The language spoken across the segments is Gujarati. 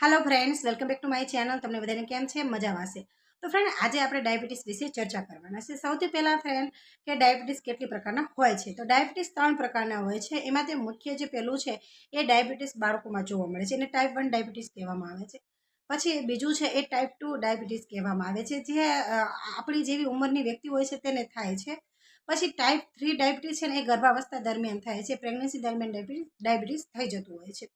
Hello friends welcome back to my channel તમને બધાને કેમ છે? મજા આવશે તો ફ્રેન્ડ આજે આપણે ડાયાબિટીસ વિશે ચર્ચા કરવાના છે. સૌથી પહેલાં ફ્રેન્ડ કે ડાયાબિટીસ કેટલી પ્રકારના હોય છે? તો ડાયાબિટીસ ત્રણ પ્રકારના હોય છે. એમાં તે મુખ્ય જે પહેલું છે, એ ડાયાબિટીસ બાળકોમાં જોવા મળે છે. એને ટાઈપ વન ડાયાબિટીસ કહેવામાં આવે છે. પછી બીજું છે, એ ટાઈપ ટુ ડાયાબિટીસ કહેવામાં આવે છે. જે આપણી જેવી ઉંમરની વ્યક્તિ હોય છે, તેને થાય છે. પછી ટાઈપ થ્રી ડાયાબિટીસ છે ને એ ગર્ભાવસ્થા દરમિયાન થાય છે. પ્રેગ્નન્સી દરમિયાન ડાયાબિટીસ થઈ જતું હોય છે.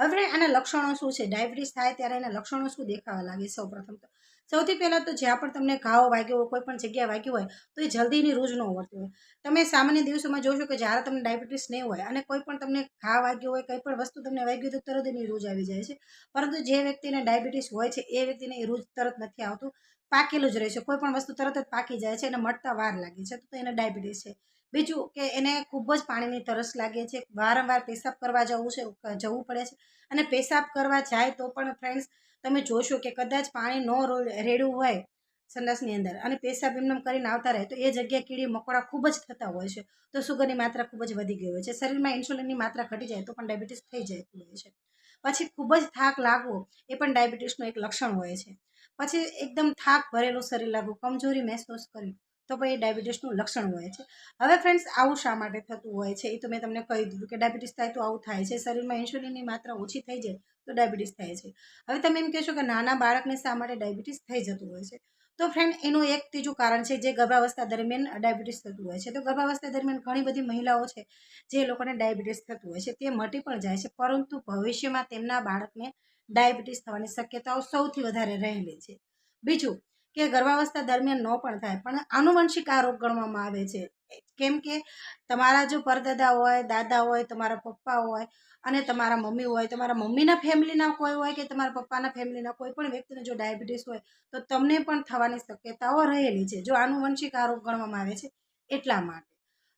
હવે આના લક્ષણો શું છે? ડાયાબિટીસ થાય ત્યારે એના લક્ષણો શું દેખાવા લાગે? સૌ પ્રથમ તો સૌથી પહેલાં તો જ્યાં પણ તમને ઘાવ વાગ્યો હોય, કોઈ પણ જગ્યાએ વાગ્યું હોય, તો એ જલ્દીની રૂજ ન હોતી હોય. તમે સામાન્ય દિવસોમાં જોશો કે જ્યારે તમને ડાયાબિટીસ નહીં હોય અને કોઈ પણ તમને ઘા વાગ્યો હોય, કંઈ પણ વસ્તુ તમને વાગ્યું તો તરત એની રૂજ આવી જાય છે. પરંતુ જે વ્યક્તિને ડાયાબિટીસ હોય છે, એ વ્યક્તિને એ રૂજ તરત નથી આવતું. પાકેલું જ રહે છે. કોઈ પણ વસ્તુ તરત જ પાકી જાય છે અને મળતા વાર લાગે છે. તો એને ડાયાબિટીસ છે. બીજું કે એને ખૂબ જ પાણીની તરસ લાગે છે. વારંવાર પેશાબ કરવા જવું છે, જવું પડે છે. અને પેશાબ કરવા જાય તો પણ ફ્રેન્ડ્સ તમે જોશો કે કદાચ પાણી ન રેડવું હોય સંડાસની અંદર અને પેશાબ એમને કરીને આવતા રહે, તો એ જગ્યાએ કીડી મકોડા ખૂબ જ થતા હોય છે. તો સુગરની માત્રા ખૂબ જ વધી ગઈ હોય છે. શરીરમાં ઇન્સ્યુલિનની માત્રા ઘટી જાય તો પણ ડાયાબિટીસ થઈ જતી હોય છે. પછી ખૂબ જ થાક લાગવો એ પણ ડાયાબિટીસનું એક લક્ષણ હોય છે. પછી એકદમ થાક ભરેલું શરીર લાગવું, કમજોરી મહેસૂસ કરવી તો પણ એ ડાયાબિટીસનું લક્ષણ હોય છે. હવે ફ્રેન્ડ્સ આવું શા માટે થતું હોય છે? એ તો મેં તમને કહી દીધું કે ડાયાબિટીસ થાય તો આવું થાય છે. શરીરમાં ઇન્સ્યુલિનની માત્રા ઓછી થઈ જાય તો ડાયાબિટીસ થાય છે. હવે તમે એમ કહેશો કે નાના બાળકને શા માટે ડાયાબિટીસ થઈ જતું હોય છે? તો ફ્રેન્ડ એનું એક ત્રીજું કારણ છે જે ગર્ભાવસ્થા દરમિયાન ડાયાબિટીસ થતું હોય છે. તો ગર્ભાવસ્થા દરમિયાન ઘણી બધી મહિલાઓ છે જે લોકોને ડાયાબિટીસ થતું હોય છે. તે મટી પણ જાય છે, પરંતુ ભવિષ્યમાં તેમના બાળકને ડાયાબિટીસ થવાની શક્યતાઓ સૌથી વધારે રહેલી છે. બીજું કે ગર્ભાવસ્થા દરમિયાન ન પણ થાય. પણ આનુવંશિક આ ગણવામાં આવે છે. કેમ કે તમારા જો પરદાદા હોય, દાદા હોય, તમારા પપ્પા હોય અને તમારા મમ્મી હોય, તમારા મમ્મીના ફેમિલીના કોઈ હોય કે તમારા પપ્પાના ફેમિલીના કોઈ પણ વ્યક્તિને જો ડાયાબિટીસ હોય, તો તમને પણ થવાની શક્યતાઓ રહેલી છે. જો આનુવંશિક આ ગણવામાં આવે છે એટલા માટે.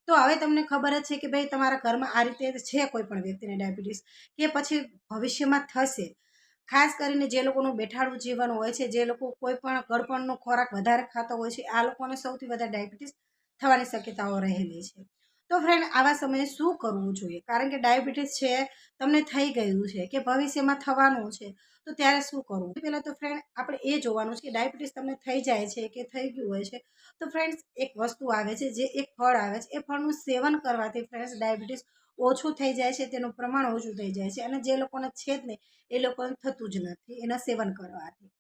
તો હવે તમને ખબર જ છે કે ભાઈ તમારા ઘરમાં આ રીતે છે કોઈ પણ વ્યક્તિને ડાયાબિટીસ કે પછી ભવિષ્યમાં થશે. ખાસ કરીને જે લોકોનું બેઠાડું જીવન હોય છે, જે લોકો કોઈ પણ ગળપણનો ખોરાક વધારે ખાતો હોય છે, આ લોકોને સૌથી વધારે ડાયાબિટીસ થવાની શક્યતાઓ રહેલી છે. તો ફ્રેન્ડ આવા સમયે શું કરવું જોઈએ? કારણ કે ડાયાબિટીસ છે, તમને થઈ ગયું છે કે ભવિષ્યમાં થવાનું છે. તો ત્યારે શું કરવું પહેલાં તો ફ્રેન્ડ આપણે એ જોવાનું છે કે ડાયાબિટીસ તમને થઈ જાય છે કે થઈ ગયું હોય છે. તો ફ્રેન્ડ્સ એક વસ્તુ આવે છે, જે એક ફળ આવે છે, એ ફળનું સેવન કરવાથી ફ્રેન્ડ્સ ડાયાબિટીસ ઓછું થઈ જાય છે, તેનું પ્રમાણ ઓછું થઈ જાય છે અને જે લોકોને છે જ નહીં, એ લોકોને થતું જ નથી, એના સેવન કરવાથી.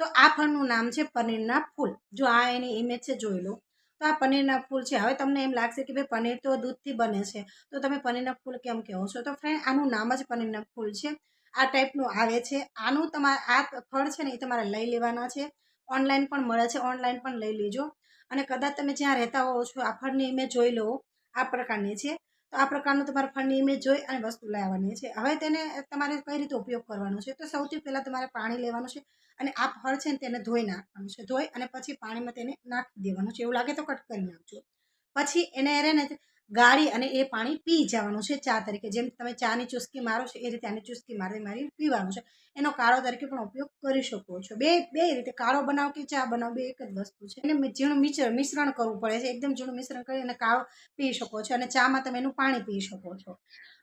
તો આ ફળનું નામ છે પનીરના ફૂલ. જો આ એની ઇમેજ છે, જોઈ લો. તો આ પનીરના ફૂલ છે. હવે તમને એમ લાગશે કે ભાઈ પનીર તો દૂધથી બને છે. તો તમે પનીરના ફૂલ કેમ કહો છો? તો ફ્રેન્ડ આનું નામ જ પનીરના ફૂલ છે. આ ટાઈપનું આવે છે. આનું તમારે આ ફળ છે ને એ તમારે લઈ લેવાના છે. ઓનલાઈન પણ મળે છે. ઓનલાઈન પણ લઈ લેજો. અને કદાચ તમે જ્યાં રહેતા હોવ છો, આ ફળની ઇમેજ જોઈ લો. આ પ્રકારની છે. તો આ પ્રકારનું તમારે ફળની ઇમેજ જોઈ અને વસ્તુ લાવવાની છે. હવે તેને તમારે કઈ રીતે ઉપયોગ કરવાનો છે? તો સૌથી પહેલાં તમારે પાણી લેવાનું છે અને આ ફળ છે ને તેને ધોઈ નાખવાનું છે. ધોઈ અને પછી પાણીમાં તેને નાખી દેવાનું છે. એવું લાગે તો કટ કરી નાખજો. પછી એને રે ને ગાળી અને એ પાણી પી જવાનું છે ચા તરીકે. જેમ તમે ચાની ચુસ્કી મારો છો, એ રીતે આની ચુસ્કી મારી મારી પીવાનું છે. એનો કાળો તરીકે પણ ઉપયોગ કરી શકો છો. બે બે રીતે કાળો બનાવો કે ચા બનાવો, બે એક જ વસ્તુ છે. એને ઝીણું મિશ્ર, મિશ્રણ કરવું પડે છે. એકદમ ઝીણું મિશ્રણ કરી અને કાળો પી શકો છો અને ચામાં તમે એનું પાણી પી શકો છો.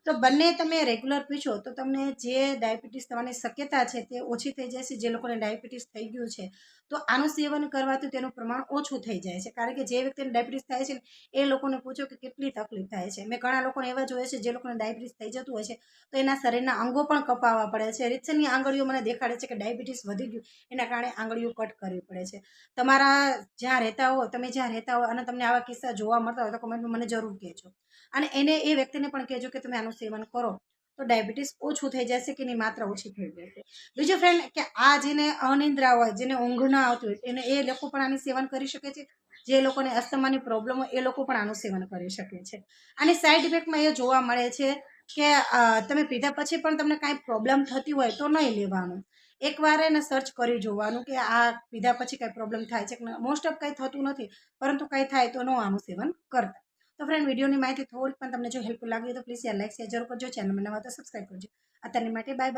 તો બંને તમે રેગ્યુલર પીશો તો તમને જે ડાયાબિટીસ થવાની શક્યતા છે તે ઓછી થઈ જશે જે લોકોને ડાયાબિટીસ થઈ ગયું છે, તો આનું સેવન કરવાથી તેનું પ્રમાણ ઓછું થઈ જાય છે. કારણ કે જે વ્યક્તિને ડાયાબિટીસ થાય છે ને, એ લોકોને પૂછો કે કેટલી તકલીફ થાય છે. મેં ઘણા લોકોને એવા જોયા છે જે લોકોને ડાયાબિટીસ થઈ જતું હોય છે, તો એના શરીરના અંગો પણ કપાવવા પડે છે. રીતસરની આંગળીઓ મને દેખાડે છે કે ડાયાબિટીસ વધી ગયું, એના કારણે આંગળીઓ કટ કરવી પડે છે. તમારા જ્યાં રહેતા હો, તમે જ્યાં રહેતા હો અને તમને આવા કિસ્સા જોવા મળતા હોય તો કમેન્ટમાં મને જરૂર કહેજો. અને એને એ વ્યક્તિને પણ કહેજો કે તમે આનું સેવન કરો, તો ડાયાબિટીસ ઓછું થઈ જશે કે એની માત્રા ઓછી થઈ જશે. બીજું ફ્રેન્ડ કે આ જેને અનિદ્રા હોય, જેને ઊંઘ ન આવતી હોય, એને એ લોકો પણ આનું સેવન કરી શકે છે? જે લોકોને અસ્થમાની પ્રોબ્લેમ હોય, એ લોકો પણ આનું સેવન કરી શકે છે. આની સાઈડ ઇફેક્ટમાં એ જોવા મળે છે કે તમે પીધા પછી પણ તમને કાંઈ પ્રોબ્લેમ થતી હોય તો નહીં લેવાનું. એકવાર એને સર્ચ કરી જોવાનું કે આ પીધા પછી કાંઈ પ્રોબ્લેમ થાય છે મોસ્ટ ઓફ કંઈ થતું નથી, પરંતુ કંઈ થાય તો ન આનું સેવન કરતા. તો ફ્રેન્ડ વિડીયોની માહિતી થોડીક પણ તમને જો હેલ્પફુલ લાગી તો પ્લીઝ યાર લાઈક શેર જરૂર કરજો. ચેનલમાં નવા તો સબસ્ક્રાઈબ કરજો. અત્યારની માટે બાય બાય